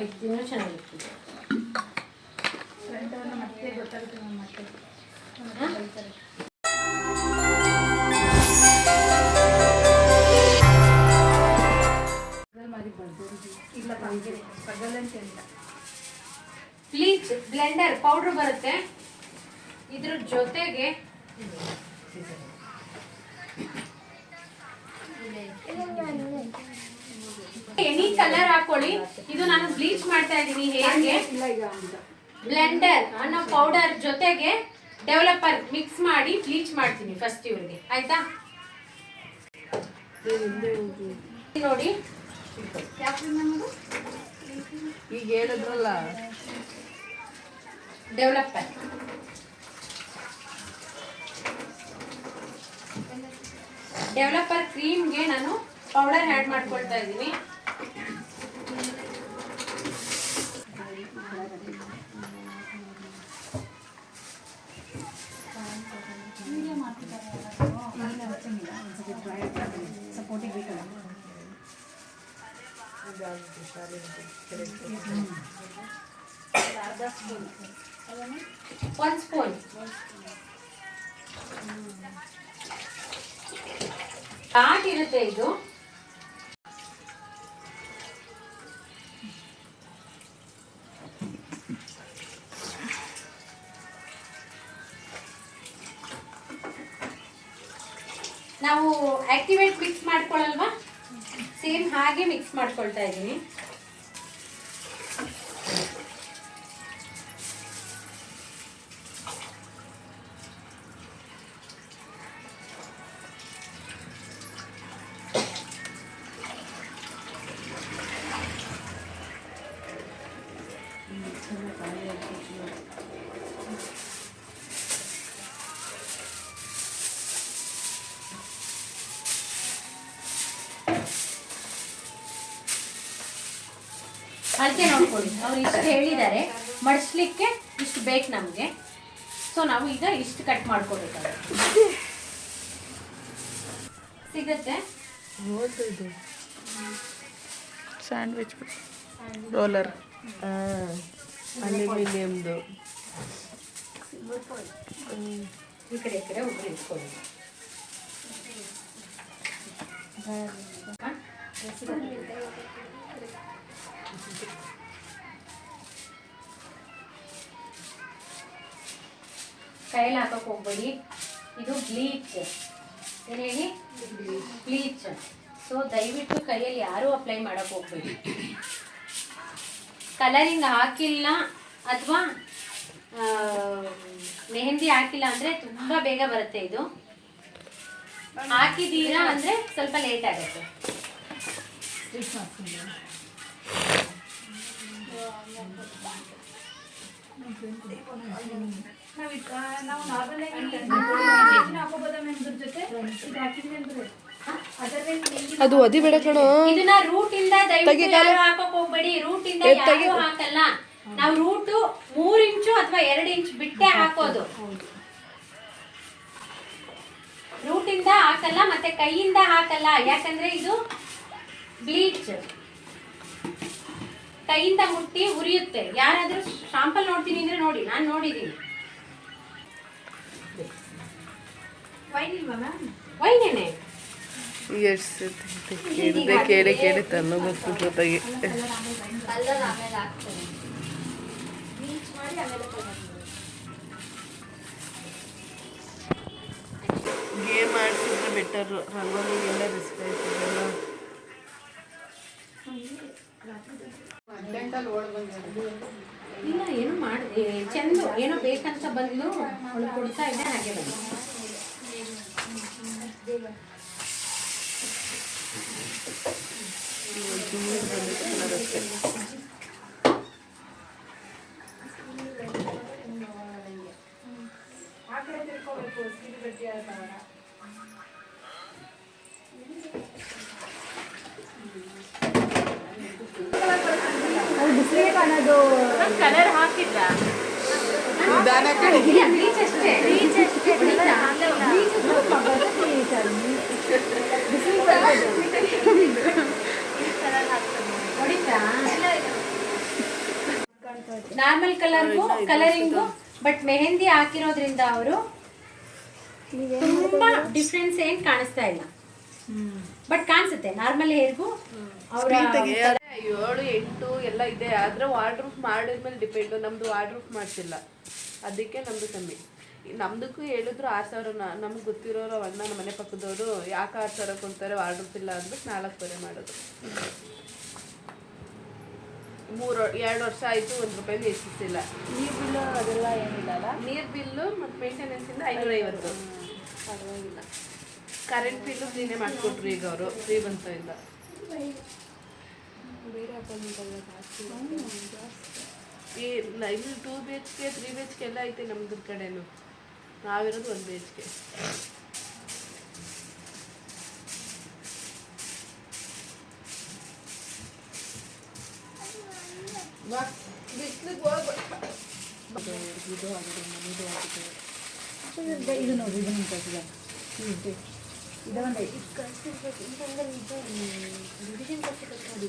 ಇನ್ನೂ ಚೆನ್ನಾಗಿರ್ತದೆ ಮತ್ತೆ ಗೊತ್ತಾಗುತ್ತೆ ಮತ್ತೆ ಬ್ಲೀಚ್ ಬ್ಲೆಂಡರ್ ಪೌಡರ್ ಬರುತ್ತೆ. ಇದ್ರ ಜೊತೆಗೆ ಎನಿ ಕಲರ್ ಹಾಕೊಳ್ಳಿ. ಇದು ನಾನು ಬ್ಲೀಚ್ ಮಾಡ್ತಾ ಇದ್ದೀನಿ ಹೇಗೆ? ಬ್ಲೆಂಡರ್ ಅನ್ನೋ ಪೌಡರ್ ಜೊತೆಗೆ ಡೆವಲಪರ್ ಮಿಕ್ಸ್ ಮಾಡಿ ಬ್ಲೀಚ್ ಮಾಡ್ತೀನಿ ಫಸ್ಟ್ ಇವ್ರಿಗೆ. ಆಯ್ತಾ? ನೋಡಿ. ಈಗ ಹೇಳಿದ್ರಲ್ಲ. ಡೆವಲಪರ್ ಡೆವಲಪರ್ ಕ್ರೀಮ್ಗೆ ನಾನು ಪೌಡರ್ ಆ್ಯಡ್ ಮಾಡ್ಕೊಳ್ತಾ ಇದ್ದೀನಿ. ಒಂದು ಸ್ಪೂನ್ ಇರುತ್ತೆ ಇದು. ನಾವು ಆಕ್ಟಿವೇಟ್ ಮಿಕ್ಸ್ ಮಾಡ್ಕೊಳ್ಳಲ್ವಾ ಸೇಮ್ ಹಾಗೆ ಮಿಕ್ಸ್ ಮಾಡ್ಕೊಳ್ತಾ ಇದ್ದೀನಿ. ಅಳತೆ ನೋಡ್ಕೊಳ್ಳಿ. ಅವ್ರು ಇಷ್ಟು ಹೇಳಿದ್ದಾರೆ. ಮಡಿಸ್ಲಿಕ್ಕೆ ಇಷ್ಟು ಬೇಕು ನಮಗೆ. ಸೊ ನಾವು ಈಗ ಇಷ್ಟು ಕಟ್ ಮಾಡ್ಕೋಬೇಕಾಗುತ್ತೆ. ಸಿಗತ್ತೆ? ಸ್ಯಾಂಡ್ವಿಚ್ ರೋಲರ್ ಅಲ್ಯೂಮಿನಿಯಮ್ದು. ಈ ಕಡೆ ಈ ಕಡೆ ಒಬ್ರು ಇಟ್ಕೊಳ್ಳಿ. ಕೈಯಲ್ಲಿ ಹಾಕಕ್ ಹೋಗ್ಬೇಡಿ ಇದು ಬ್ಲೀಚ್ ಏನು ಹೇಳಿ? ಬ್ಲೀಚ್ ಸೊ ದಯವಿಟ್ಟು ಕೈಯಲ್ಲಿ ಯಾರೂ ಅಪ್ಲೈ ಮಾಡಕ್ ಹೋಗ್ಬೇಡಿ. ಕಲರಿಂಗ್ ಹಾಕಿಲ್ಲ ಅಥವಾ ಮೆಹಂದಿ ಹಾಕಿಲ್ಲ ಅಂದ್ರೆ ತುಂಬಾ ಬೇಗ ಬರುತ್ತೆ ಇದು. ಹಾಕಿದ್ದೀರಾ ಅಂದ್ರೆ ಸ್ವಲ್ಪ ಲೇಟ್ ಆಗುತ್ತೆ. ನಾವು ನಾರ್ಮಲ್ ಆಗಿ ಹಾಕೋಬೋದಾ ಮ್ಯಾಮ್ ಇದ್ರ ಜೊತೆ ಇದು ಹಾಕಿದ್ವಿ ಅಂದ್ರೆ ಅದರಲ್ಲಿ ಅದು ಒದಿಬೇಡ ಕಣೋ. ಇದನ್ನ ರೂಟ್ ಇಂದ ದಯವಿಟ್ಟು ಯಾರು ಹಾಕಕ್ ಹೋಗ್ಬೇಡಿ. ರೂಟ್ ಇಂದ ಯಾರು ಹಾಕಲ್ಲ. ನಾವು ರೂಟ್ ಮೂರ್ ಇಂಚು ಅಥವಾ ಎರಡು ಇಂಚ್ ಬಿಟ್ಟೆ ಹಾಕೋದು. ರೂಟ್ ಇಂದ ಹಾಕಲ್ಲ ಮತ್ತೆ ಕೈಯಿಂದ ಹಾಕಲ್ಲ. ಯಾಕಂದ್ರೆ ಇದು ಬ್ಲೀಚ್ ಕೈಯಿಂದ ಮುಟ್ಟಿ ಉರಿಯುತ್ತೆ. ಯಾರಾದ್ರೂ ಶಾಂಪಲ್ ನೋಡ್ತೀನಿ ಅಂದ್ರೆ ನೋಡಿ ನಾನು ನೋಡಿದ್ದೀನಿ ವೈನ್ ಎಷ್ಟು ಕೇಳಿದೆ ಕೇಳಿ ಕೇಳಿ ತನ್ನ ಜೊತೆಗೆ. ಗೇಮ್ ಆಡ್ಸಿದ್ರೆ ಬೆಟರ್ ರಂಗೋಲಿಗೆಲ್ಲ ರಿಸ್ಕ್ ಆಯ್ತದಲ್ಲ ಏನು ಮಾಡಿ ಏನೋ ಬೇಕಂತ ಬಂದು ಅವಳು ಕೊಡ್ತಾ ಇದ್ದೆ, ಹಾಗೆ ಬಂದು ಆ ಕಡೆ ತಿರ್ಕೋಬೇಕು ಸಿಡಿ ಗಟ್ಟಿ ಬಿಸಿಲಿಗೆ ಕಾಣೋದು ಕಲರ್ ಕಲರಿಂಗ್ ನಾರ್ಮಲ್ ಕಲರ್ಗೂ ಕಲರಿಂಗು ಬಟ್ ಮೆಹಂದಿ ಹಾಕಿರೋದ್ರಿಂದ ಅವರು ತುಂಬಾ ಡಿಫ್ರೆನ್ಸ್ ಏನ್ ಕಾಣಿಸ್ತಾ ಇಲ್ಲ. ಬಟ್ ಕಾಣಿಸುತ್ತೆ ನಾರ್ಮಲ್ ಹೇರ್ಗೂ ಅವರ ಏಳು ಎಂಟು ಎಲ್ಲ ಇದೆ. ಆದರೆ ವಾರ್ಡ್ರೂಫ್ ಮಾಡಿದ್ಮೇಲೆ ಡಿಪೆಂಡು ನಮ್ಮದು ವಾರ್ಡ್ರೂಫ್ ಮಾಡ್ತಿಲ್ಲ ಅದಕ್ಕೆ ನಮ್ಮದು ಕಮ್ಮಿ. ನಮ್ದಕ್ಕೂ ಹೇಳಿದ್ರು ಆರು ಸಾವಿರ ನಮ್ಗೆ ಗೊತ್ತಿರೋರು ಅಣ್ಣ ನಮ್ಮ ಮನೆ ಪಕ್ಕದವರು ಯಾಕೆ ಆರು ಸಾವಿರ ಕೊಡ್ತಾರೆ ವಾರ್ಡ್ರೂಫ್ ಇಲ್ಲ ಅಂದ್ಬಿಟ್ಟು ನಾಲ್ಕುವರೆ ಮಾಡೋದು. ಮೂರು ಎರಡು ವರ್ಷ ಆಯಿತು ಒಂದು ರೂಪಾಯಿ ಹೆಚ್ಚಿಸಿಲ್ಲ ನೀರು ಬಿಲ್ಲು ಅದೆಲ್ಲ ಏನಿಲ್ಲ ಅಲ್ಲ? ನೀರು ಬಿಲ್ಲು ಮತ್ತು ಮೇಂಟೆನೆನ್ಸಿಂದ ಐನೂರ ಐವತ್ತು ಪರವಾಗಿಲ್ಲ. ಕರೆಂಟ್ ಬಿಲ್ಲು ಫ್ರೀನೇ ಮಾಡಿಕೊಟ್ರು ಈಗ ಅವರು ಫ್ರೀ ಬಂತ ಇಂದ. ಬೇರೆ ಅಪಾರ್ಟ್ಮೆಂಟೆಲ್ಲ ಜಾಸ್ತಿ ಈ ಏ ಇಲ್ಲಿ two B H K three B H K ಎಲ್ಲ ಐತೆ ನಮ್ದು ಕಡೆನು. ನಾವಿರೋದು ಒಂದು ಬಿ ಎಚ್ ಕೆ ಇದು ನೋಡಿ ಇದು ಆಗಿದೆ ಇದು ಒಂದು ಇದು ನೋಡಿ ಇದು ಒಬ್ಬ ಕೆಳಗಡೆ ಬಿದ್ದರೆ ತಿನ್ಬೇಡ ಯಾವ ಸ್ಟೈಲ್ ಮಾಡಿ ಯಾವ್ದಾರು ನೀವೇನು ಹಾಕ್ತಿದ್ರೆ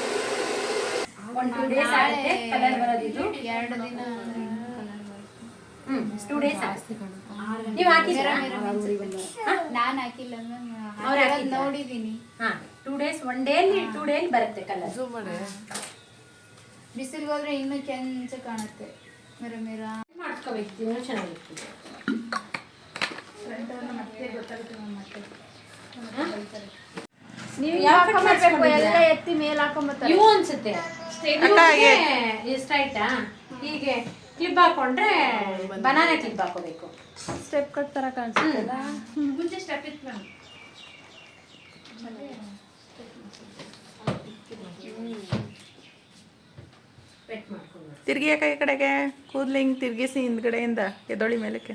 ಒಂದು ಟೂ ಡೇಸ್ ಆಗುತ್ತೆ ಕಲರ್ ಬರೋದಿದ್ದು ಎರಡು ದಿನ ಹ್ಮ್ ಟೂ ಡೇಸ್ ಆಗುತ್ತೆ. ನೀವು ಹಾಕಿದ್ದೀರಾ? ನಾನು ಹಾಕಿಲ್ಲ ಅವ್ರು ಹಾಕಿದ್ರಾ? ನೋಡಿದ್ದೀನಿ ಹಾ ಟೂ ಡೇಸ್ ಒನ್ ಡೇಲಿ ಟೂ ಡೇಲಿ ಬರುತ್ತೆ ಕಲರ್ ಬಿಸಿಲಿಗೆ ಹೋದ್ರೆ ಇನ್ನೂ ಕೆಂಚ ಕಾಣುತ್ತೆ. ಮೆರ ಮೆರ. ಮಾಡ್ಕೋಬೇಕು ಇನ್ನೂ ಚೆನ್ನಾಗಿರ್ತದೆ. ಮತ್ತೆ ಗೊತ್ತಾಗುತ್ತೆ ಮ್ಯಾಮ್ ಮತ್ತೆ ನೀವು ಯಾವ cut ಎಲ್ಲ ಎತ್ತಿ ಮೇಲೆ ಹಾಕೊಂಬತ್ತಾರೆ. ಇವು ಅನ್ಸುತ್ತೆ. ಸ್ಟ್ರೈಟಾ ಹೀಗೆ. ಕ್ಲಿಪ್ ಹಾಕೊಂಡ್ರೆ ಬನಾನಾ ಕ್ಲಿಪ್ ಹಾಕೋಬೇಕು. ಸ್ಟೆಪ್ ಕಟ್ ಥರ ಕಾಣಿಸುತ್ತಲ್ಲ? ಮುಂಚೆ ಸ್ಟೆಪ್ ಇತ್ತು ಮ್ಯಾಮ್ ತಿರ್ಗಿ ಯಾಕೆ ಈ ಕಡೆಗೆ ಕೂದ್ಲು ಹಿಂಗೆ ತಿರ್ಗಿಸಿ ಹಿಂದ್ಗಡೆಯಿಂದ ಎದೊಳಿ ಮೇಲಕ್ಕೆ.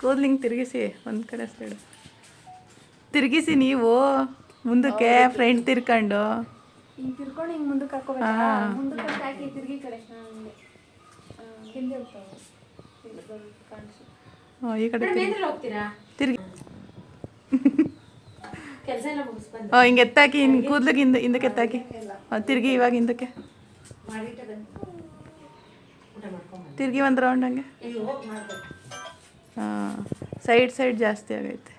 ಕೂದ್ಲು ಹಿಂಗೆ ತಿರ್ಗಿಸಿ ಒಂದು ಕಡೆ ಸೈಡು ತಿರ್ಗಿಸಿ ನೀವು ಮುಂದಕ್ಕೆ ಫ್ರೆಂಡ್ ತಿರ್ಕೊಂಡು. ಹಿಂಗೆ ತಿರ್ಕೊಂಡು ಹಿಂಗೆ ಮುಂದಕ್ಕೆ ಹಾಕೋಬೇಕಾ ಹಾ. ಮುಂದಕ್ಕೆ ಅಂತ ಹಾಕಿ ತಿರ್ಗಿ ಈ ಕಡೆ ಹಂಗೆ ಆ, ಹಿಂದೆ ಹೋಗ್ತಾವೆ. ಕಾಣಿಸುತ್ತೆ ಹ್ಞೂ, ಈ ಕಡೆ ತಿರ್ಗಿ. ಮೇಂದ್ರಲ್ಲಿ ಹೋಗ್ತೀರಾ? ತಿರ್ಗಿ. ಕೆಲಸ ಎಲ್ಲ ಮುಗಿಸ್ಬಂದು ಹ್ಞೂ ಹಿಂಗೆ ಎತ್ತಾಕಿ ಹಿಂಗೆ ಕೂದ್ಲಿಗೆ ಹಿಂದೆ ಹಿಂದಕ್ಕೆ ಎತ್ತಾಕಿ. ತಿರ್ಗಿ ಇವಾಗ ಹಿಂದಕ್ಕೆ. ತಿರ್ಗಿ ಒಂದು ರೌಂಡ್ ಹಂಗೆ. ಹಾಂ ಸೈಡ್ ಸೈಡ್ ಜಾಸ್ತಿ ಆಗೈತೆ.